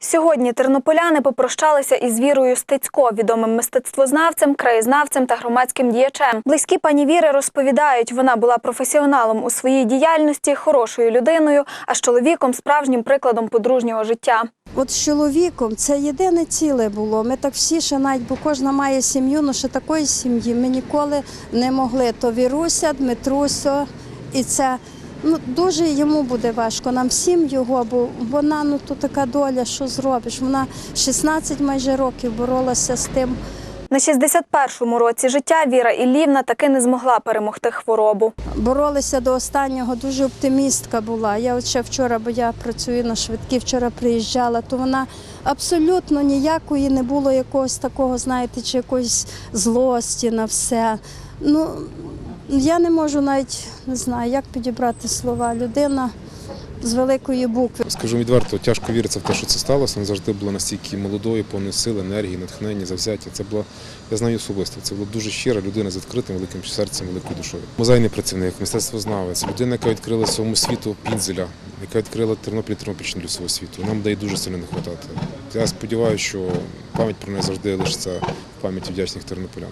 Сьогодні тернополяни попрощалися із Вірою Стецько, відомим мистецтвознавцем, краєзнавцем та громадським діячем. Близькі пані Віри розповідають, вона була професіоналом у своїй діяльності, хорошою людиною, а з чоловіком справжнім прикладом подружнього життя. От з чоловіком це єдине ціле було. Ми так всі ще навіть, бо кожна має сім'ю, але ще такої сім'ї ми ніколи не могли. То Віруся, Дмитрусо, і це ну, дуже йому буде важко. Нам всім його, бо вона ну то така доля, що зробиш. Вона 16 майже років боролася з тим. На 61-му році життя Віра Іллівна таки не змогла перемогти хворобу. Боролися до останнього, дуже оптимістка була. Я от ще вчора, бо я працюю на швидкі, вчора приїжджала, то вона абсолютно ніякої не було якогось такого, знаєте, чи якоїсь злості на все. Ну, я не можу навіть не знаю, як підібрати слова. Людина з великої букви. Скажу відверто, тяжко віриться в те, що це сталося. Вона завжди була настільки молодою, повною сили, енергії, натхнення, завзяття. Це була, я знаю особисто, це була дуже щира людина з відкритим великим серцем, великою душою. Музейний працівник, мистецтвознавець, людина, яка відкрила своєму світу пінзеля, яка відкрила Тернопіль Тернопільщину для свого світу. Нам буде дуже сильно не вистачати. Я сподіваюся, що пам'ять про неї завжди лишиться в пам'яті вдячних тернополян.